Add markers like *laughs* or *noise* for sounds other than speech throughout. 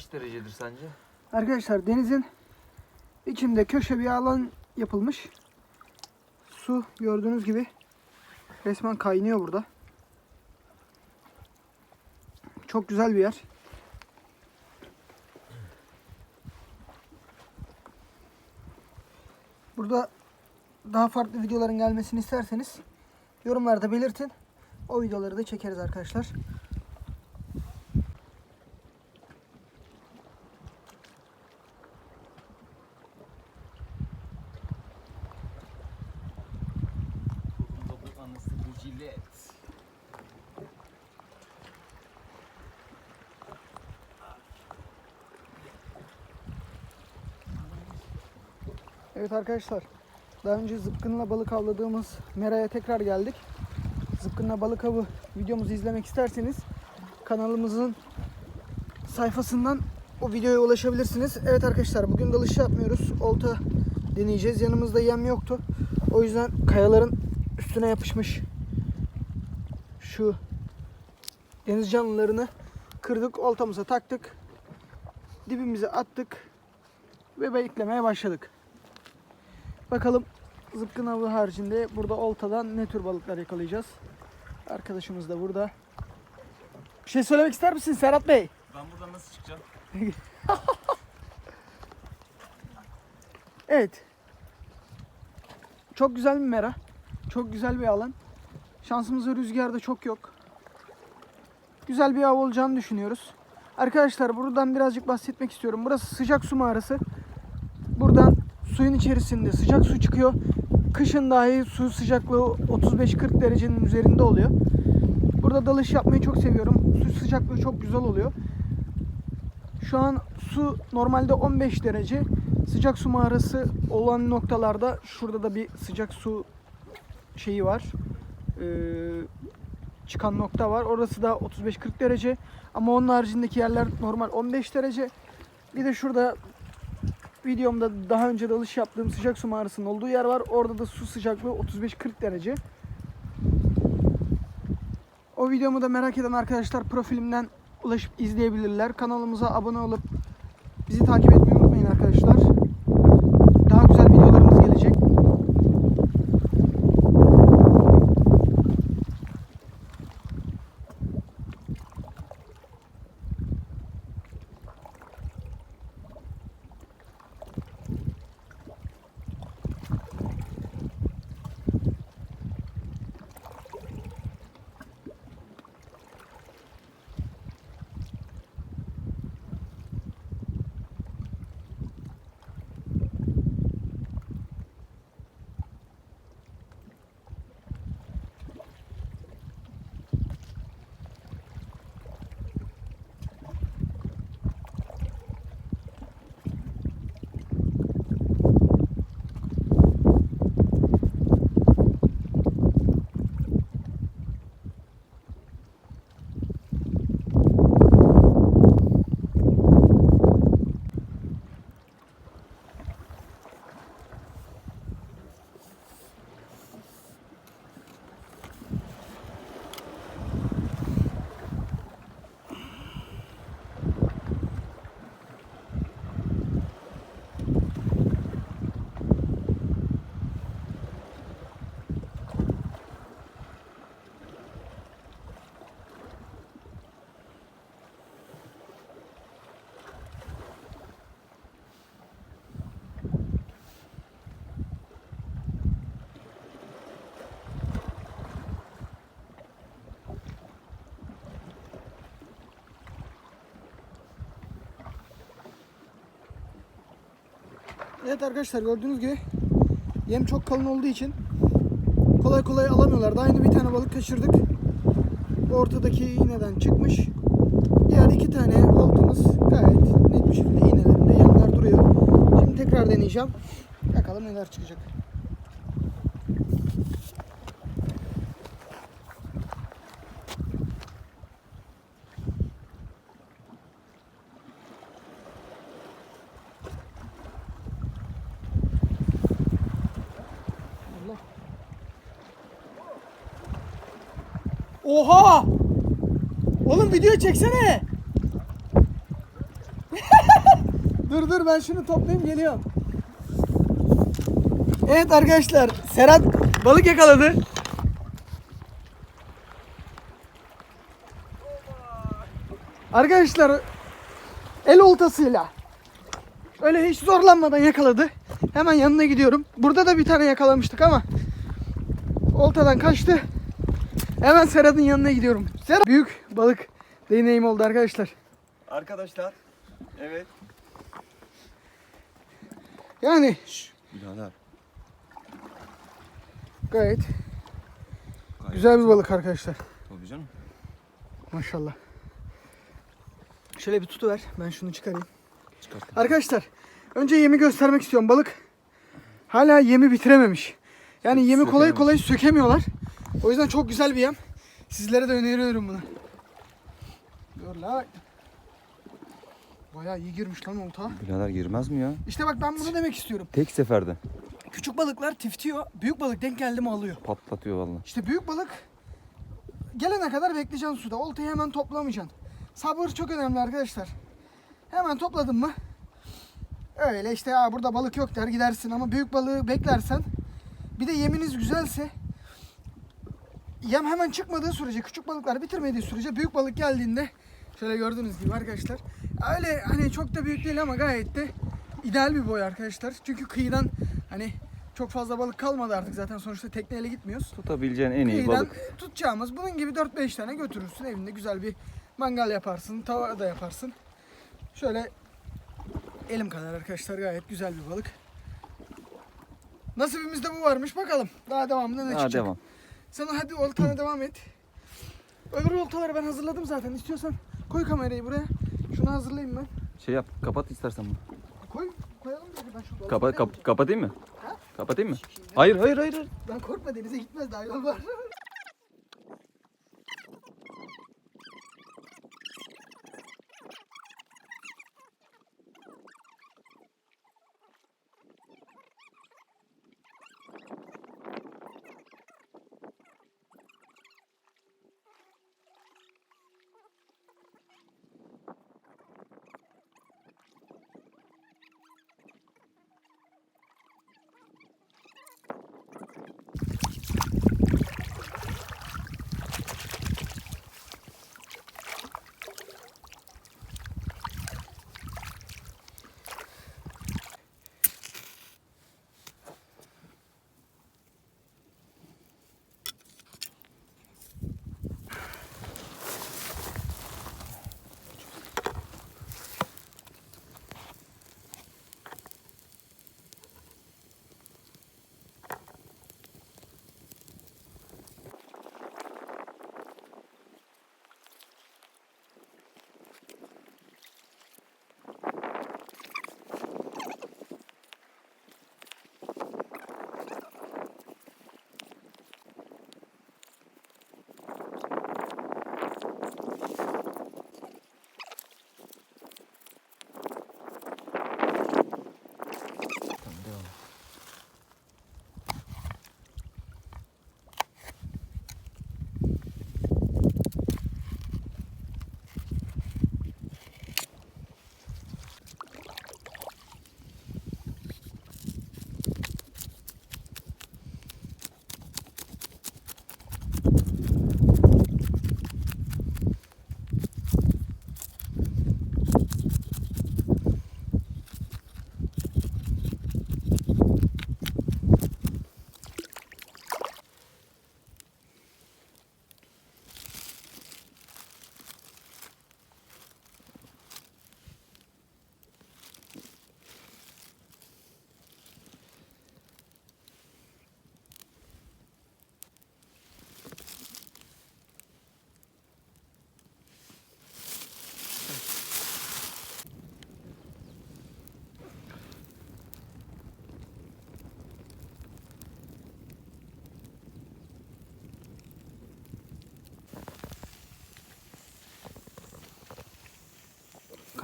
Kaç derecedir sence? Arkadaşlar denizin içinde köşe bir alan yapılmış. Su gördüğünüz gibi resmen kaynıyor burada. Çok güzel bir yer. Burada daha farklı videoların gelmesini isterseniz yorumlarda belirtin. O videoları da çekeriz arkadaşlar. Evet arkadaşlar. Daha önce zıpkınla balık avladığımız meraya tekrar geldik. Zıpkınla balık avı videomuzu izlemek isterseniz kanalımızın sayfasından o videoya ulaşabilirsiniz. Evet arkadaşlar bugün dalış yapmıyoruz. Olta deneyeceğiz. Yanımızda yem yoktu. O yüzden kayaların üstüne yapışmış şu deniz canlılarını kırdık. Oltamıza taktık. Dibimize attık ve beklemeye başladık. Bakalım zıpkın avı haricinde burada oltadan ne tür balıklar yakalayacağız. Arkadaşımız da burada. Bir şey söylemek ister misin Serhat Bey? Ben buradan nasıl çıkacağım? *laughs* Evet. Çok güzel bir mera. Çok güzel bir alan. Şansımıza rüzgarda çok yok. Güzel bir av olacağını düşünüyoruz. Arkadaşlar buradan birazcık bahsetmek istiyorum. Burası sıcak su mağarası. Suyun içerisinde sıcak su çıkıyor. Kışın dahi su sıcaklığı 35-40 derecenin üzerinde oluyor. Burada dalış yapmayı çok seviyorum. Su sıcaklığı çok güzel oluyor. Şu an su normalde 15 derece. Sıcak su mağarası olan noktalarda şurada da bir sıcak su şeyi var. Ee, çıkan nokta var. Orası da 35-40 derece. Ama onun haricindeki yerler normal 15 derece. Bir de şurada videomda daha önce dalış yaptığım sıcak su mağarasının olduğu yer var. Orada da su sıcaklığı 35-40 derece. O videomu da merak eden arkadaşlar profilimden ulaşıp izleyebilirler. Kanalımıza abone olup bizi takip etmeyi Evet arkadaşlar gördüğünüz gibi yem çok kalın olduğu için kolay kolay alamıyorlar. Daha yeni bir tane balık kaçırdık. Ortadaki iğneden çıkmış. Diğer iki tane oltamız gayet net bir şekilde iğnelerinde yemler duruyor. Şimdi tekrar deneyeceğim. Bakalım neler çıkacak. Oha! Oğlum video çeksene. *laughs* dur dur ben şunu toplayayım geliyorum. Evet arkadaşlar Serhat balık yakaladı. Arkadaşlar el oltasıyla öyle hiç zorlanmadan yakaladı. Hemen yanına gidiyorum. Burada da bir tane yakalamıştık ama oltadan kaçtı. Hemen Serhat'ın yanına gidiyorum. Serhat büyük balık deneyim oldu arkadaşlar. Arkadaşlar. Evet. Yani Birader. gayet güzel bir balık arkadaşlar. Tabii canım. Maşallah. Şöyle bir tutuver. Ben şunu çıkarayım. Çıkart. Arkadaşlar önce yemi göstermek istiyorum. Balık hala yemi bitirememiş. Yani yemi kolay Sökememiş. kolay sökemiyorlar. O yüzden çok güzel bir yem. Sizlere de öneriyorum bunu. Dur la. Bayağı iyi girmiş lan olta. Birader girmez mi ya? İşte bak ben bunu demek istiyorum. Tek seferde Küçük balıklar tiftiyor. Büyük balık denk geldi mi alıyor. patlatıyor vallahi. İşte büyük balık gelene kadar bekleyeceksin suda. Oltayı hemen toplamayacaksın. Sabır çok önemli arkadaşlar. Hemen topladın mı? Öyle işte ya burada balık yok der gidersin ama büyük balığı beklersen bir de yeminiz güzelse yem hemen çıkmadığı sürece küçük balıklar bitirmediği sürece büyük balık geldiğinde şöyle gördüğünüz gibi arkadaşlar öyle hani çok da büyük değil ama gayet de ideal bir boy arkadaşlar. Çünkü kıyıdan hani çok fazla balık kalmadı artık zaten sonuçta tekneyle gitmiyoruz. Tutabileceğin en iyi Kıyıdan balık. tutacağımız bunun gibi 4-5 tane götürürsün. Evinde güzel bir mangal yaparsın. Tava da yaparsın. Şöyle elim kadar arkadaşlar gayet güzel bir balık. Nasibimizde bu varmış bakalım. Daha devamında ne Ha çıkacak. devam. Sen hadi oltana devam et. Öbür oltaları ben hazırladım zaten. İstiyorsan koy kamerayı buraya. Şunu hazırlayayım ben. Şey yap kapat istersen bunu. Koy koyalım da ben şu dolabı Kapa, kap, kapatayım mı? Ha? Kapatayım mı? Hayır hayır hayır. hayır. Ben korkma denize gitmez daha yol var.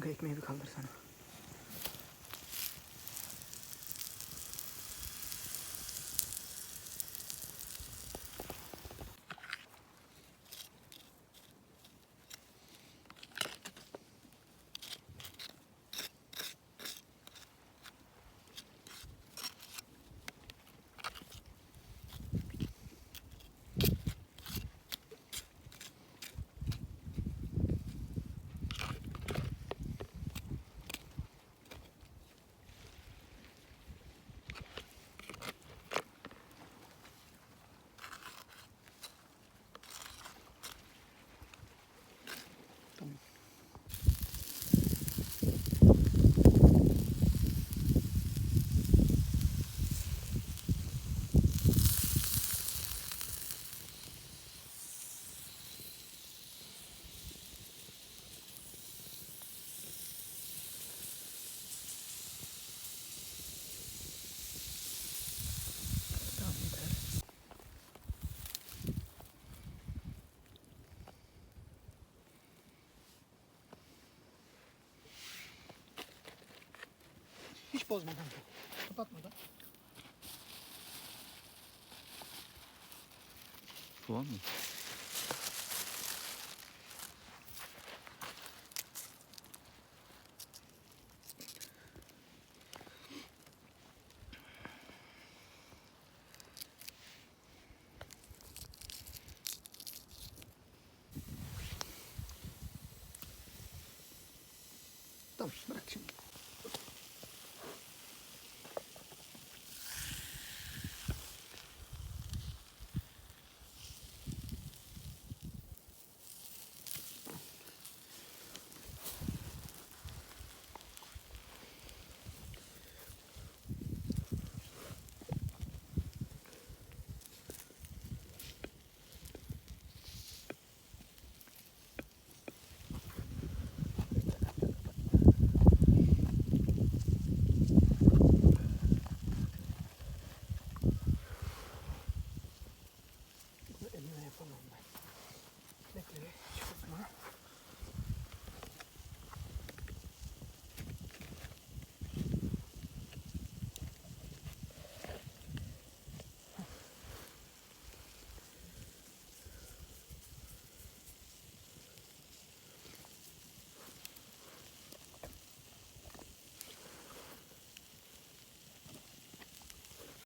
Kanka ekmeği bir kaldırsana. Bozma kanka. Kapatmadan. Su var mı? Tamam bırak şimdi.